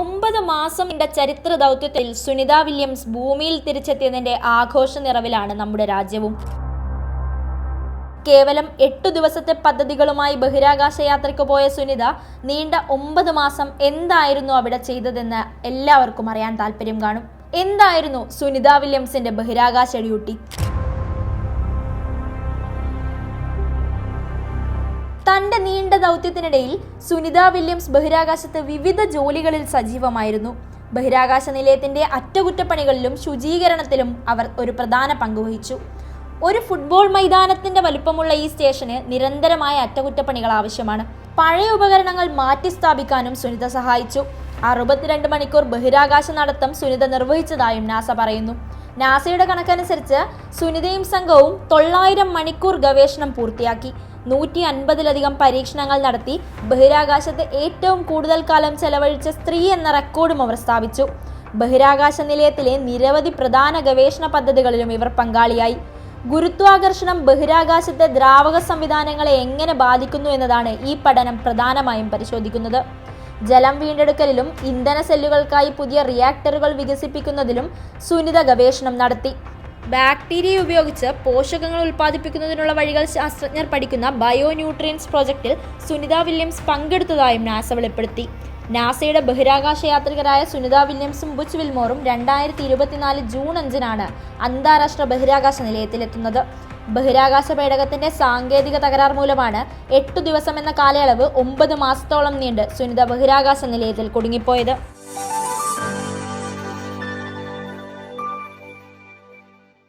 ഒമ്പത് മാസം നീണ്ട ചരിത്ര ദൗത്യത്തിൽ സുനിത വില്യംസ് ഭൂമിയിൽ തിരിച്ചെത്തിയതിന്റെ ആഘോഷ നിറവിലാണ് നമ്മുടെ രാജ്യവും. കേവലം എട്ടു ദിവസത്തെ പദ്ധതികളുമായി ബഹിരാകാശ യാത്രയ്ക്ക് പോയ സുനിത നീണ്ട ഒമ്പത് മാസം എന്തായിരുന്നു അവിടെ ചെയ്തതെന്ന് എല്ലാവർക്കും അറിയാൻ താല്പര്യം കാണും. എന്തായിരുന്നു സുനിത വില്യംസിന്റെ ബഹിരാകാശ ഡ്യൂട്ടി? തന്റെ നീണ്ട ദൗത്യത്തിനിടയിൽ സുനിത വില്യംസ് ബഹിരാകാശത്ത് വിവിധ ജോലികളിൽ സജീവമായിരുന്നു. ബഹിരാകാശ നിലയത്തിന്റെ അറ്റകുറ്റപ്പണികളിലും ശുചീകരണത്തിലും അവർ ഒരു പ്രധാന പങ്ക് വഹിച്ചു. ഒരു ഫുട്ബോൾ മൈതാനത്തിന്റെ വലുപ്പമുള്ള ഈ സ്റ്റേഷന് നിരന്തരമായ അറ്റകുറ്റപ്പണികൾ ആവശ്യമാണ്. പഴയ ഉപകരണങ്ങൾ മാറ്റി സ്ഥാപിക്കാനും സുനിത സഹായിച്ചു. അറുപത്തിരണ്ട് മണിക്കൂർ ബഹിരാകാശ നടത്തം സുനിത നിർവഹിച്ചതായും നാസ പറയുന്നു. നാസയുടെ കണക്കനുസരിച്ച് സുനിതയും സംഘവും തൊള്ളായിരം മണിക്കൂർ ഗവേഷണം പൂർത്തിയാക്കി. നൂറ്റി അൻപതിലധികം പരീക്ഷണങ്ങൾ നടത്തി ബഹിരാകാശത്ത് ഏറ്റവും കൂടുതൽ കാലം ചെലവഴിച്ച സ്ത്രീ എന്ന റെക്കോർഡും അവർ സ്ഥാപിച്ചു. ബഹിരാകാശ നിലയത്തിലെ നിരവധി പ്രധാന ഗവേഷണ പദ്ധതികളിലും ഇവർ പങ്കാളിയായി. ഗുരുത്വാകർഷണം ബഹിരാകാശത്തെ ദ്രാവക സംവിധാനങ്ങളെ എങ്ങനെ ബാധിക്കുന്നു എന്നതാണ് ഈ പഠനം പ്രധാനമായും പരിശോധിക്കുന്നത്. ജലം വീണ്ടെടുക്കലിലും ഇന്ധന സെല്ലുകൾക്കായി പുതിയ റിയാക്ടറുകൾ വികസിപ്പിക്കുന്നതിലും സുനിത ഗവേഷണം നടത്തി. ബാക്ടീരിയ ഉപയോഗിച്ച് പോഷകങ്ങൾ ഉൽപ്പാദിപ്പിക്കുന്നതിനുള്ള വഴികൾ ശാസ്ത്രജ്ഞർ പഠിക്കുന്ന ബയോ ന്യൂട്രിയൻസ് പ്രോജക്റ്റിൽ സുനിത വില്യംസ് പങ്കെടുത്തതായും നാസ വെളിപ്പെടുത്തി. നാസയുടെ ബഹിരാകാശ യാത്രികരായ സുനിത വില്യംസും ബുച്ച് വിൽമോറും രണ്ടായിരത്തി ഇരുപത്തിനാല് ജൂൺ അഞ്ചിനാണ് അന്താരാഷ്ട്ര ബഹിരാകാശ നിലയത്തിലെത്തുന്നത്. ബഹിരാകാശ പേടകത്തിന്റെ സാങ്കേതിക തകരാർ മൂലമാണ് എട്ടു ദിവസം എന്ന കാലയളവ് ഒമ്പത് മാസത്തോളം നീണ്ട് സുനിത ബഹിരാകാശ നിലയത്തിൽ കുടുങ്ങിപ്പോയത്.